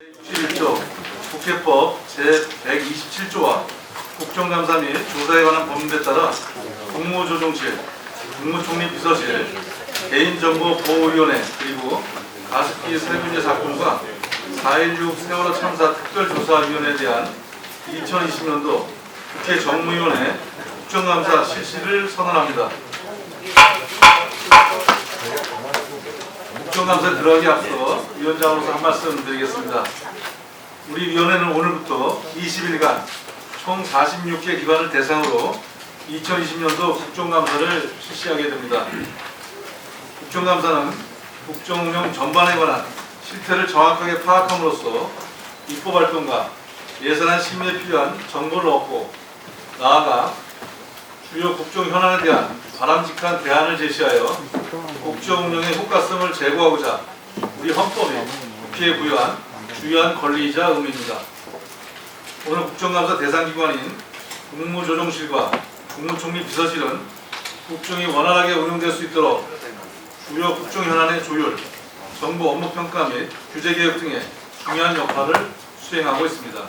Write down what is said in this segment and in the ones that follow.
11조 국회법 제127조와 국정감사 및 조사에 관한 법률에 따라 국무조정실, 국무총리 비서실, 개인정보보호위원회 그리고 가습기 살균제 사건과 4.16 세월호 참사 특별조사위원회에 대한 2020년도 국회 정무위원회 국정감사 실시를 선언합니다. 국정감사에 들어가기 앞서 위원장으로서 한 말씀 드리겠습니다. 우리 위원회는 오늘부터 20일간 총 46개 기관을 대상으로 2020년도 국정감사를 실시하게 됩니다. 국정감사는 국정운영 전반에 관한 실태를 정확하게 파악함으로써 입법 활동과 예산안 심의에 필요한 정보를 얻고 나아가 주요 국정 현안에 대한 바람직한 대안을 제시하여 국정 운영의 효과성을 제고하고자 우리 헌법이 국회에 부여한 주요한 권리이자 의무입니다. 오늘 국정감사 대상 기관인 국무조정실과 국무총리 비서실은 국정이 원활하게 운영될 수 있도록 주요 국정 현안의 조율, 정부 업무 평가 및 규제 개혁 등의 중요한 역할을 수행하고 있습니다.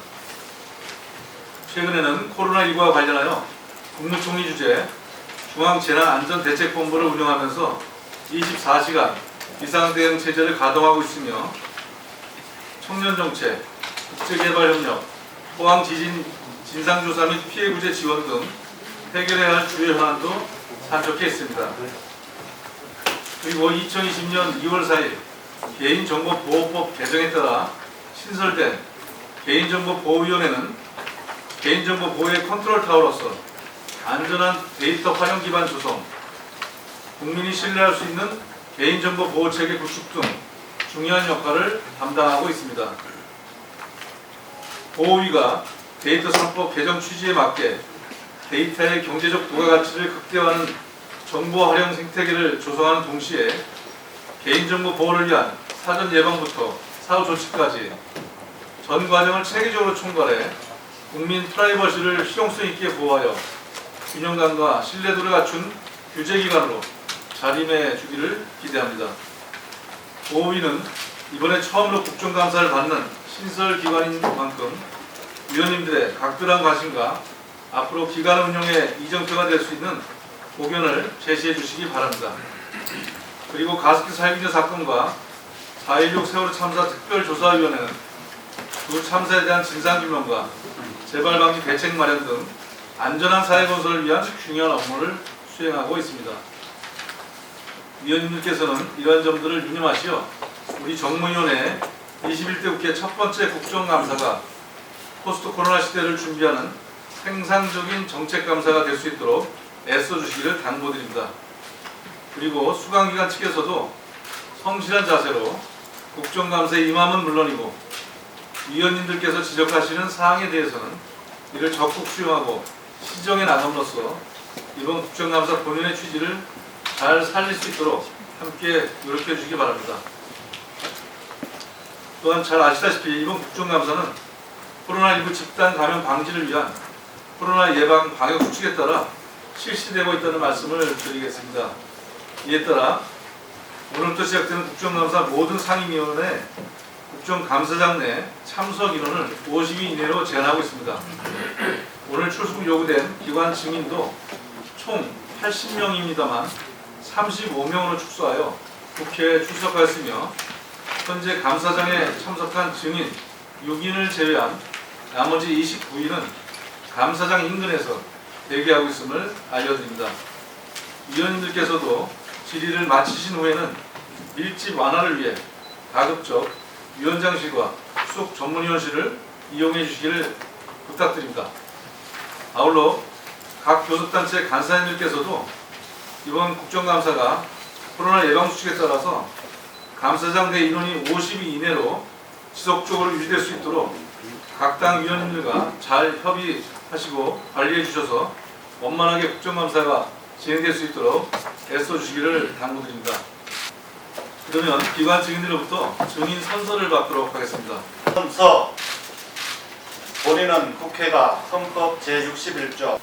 최근에는 코로나19와 관련하여 국무총리 주재 중앙재난안전대책본부를 운영하면서 24시간 비상 대응 체제를 가동하고 있으며 청년 정책, 국제개발 협력, 포항 지진 진상조사 및 피해 구제 지원 등 해결해야 할 주요 현안도 산적해 있습니다. 그리고 2020년 2월 4일 개인정보보호법 개정에 따라 신설된 개인정보보호위원회는 개인정보 보호의 컨트롤 타워로서 안전한 데이터 활용 기반 조성, 국민이 신뢰할 수 있는 개인정보 보호 체계 구축 등 중요한 역할을 담당하고 있습니다. 보호위가 데이터 산법 개정 취지에 맞게 데이터의 경제적 부가 가치를 극대화하는 정보 활용 생태계를 조성하는 동시에 개인정보 보호를 위한 사전 예방부터 사후 조치까지 전 과정을 체계적으로 총괄해 국민 프라이버시를 실용성 있게 보호하여 균형감과 신뢰도를 갖춘 규제기관으로 자림해 주기를 기대합니다. 보호위는 이번에 처음으로 국정감사를 받는 신설기관인 만큼 위원님들의 각별한 관심과 앞으로 기관 운영의 이정표가 될 수 있는 고견을 제시해 주시기 바랍니다. 그리고 가습기 살균제 사건과 4.16 세월호 참사 특별조사위원회는 두 참사에 대한 진상규명과 재발 방지 대책 마련 등 안전한 사회 건설을 위한 중요한 업무를 수행하고 있습니다. 위원님들께서는 이러한 점들을 유념하시어 우리 정무위원회 21대 국회 첫 번째 국정감사가 포스트 코로나 시대를 준비하는 생산적인 정책 감사가 될 수 있도록 애써주시기를 당부드립니다. 그리고 수강기관 측에서도 성실한 자세로 국정감사에 임함은 물론이고 위원님들께서 지적하시는 사항에 대해서는 이를 적극 수용하고 시정해 나감으로써 이번 국정감사 본연의 취지를 잘 살릴 수 있도록 함께 노력해 주시기 바랍니다. 또한 잘 아시다시피 이번 국정감사는 코로나19 집단 감염 방지를 위한 코로나 예방 방역 수칙에 따라 실시되고 있다는 말씀을 드리겠습니다. 이에 따라 오늘부터 시작되는 국정감사 모든 상임위원회 국정감사장 내 참석 인원을 50인 이내로 제한하고 있습니다. 오늘 출석 요구된 기관 증인도 총 80명입니다만 35명으로 축소하여 국회에 출석하였으며 현재 감사장에 참석한 증인 6인을 제외한 나머지 29인은 감사장 인근에서 대기하고 있음을 알려드립니다. 위원님들께서도 질의를 마치신 후에는 밀집 완화를 위해 가급적 위원장실과 수석 전문위원실을 이용해 주시기를 부탁드립니다. 아울러 각 교섭단체 간사님들께서도 이번 국정감사가 코로나 예방 수칙에 따라서 감사장 내 인원이 50인 이내로 지속적으로 유지될 수 있도록 각 당 위원님들과 잘 협의하시고 관리해 주셔서 원만하게 국정감사가 진행될 수 있도록 애써 주시기를 당부드립니다. 그러면 기관 증인들로부터 증인 선서를 받도록 하겠습니다. 선서 본인은 국회가 헌법 제61조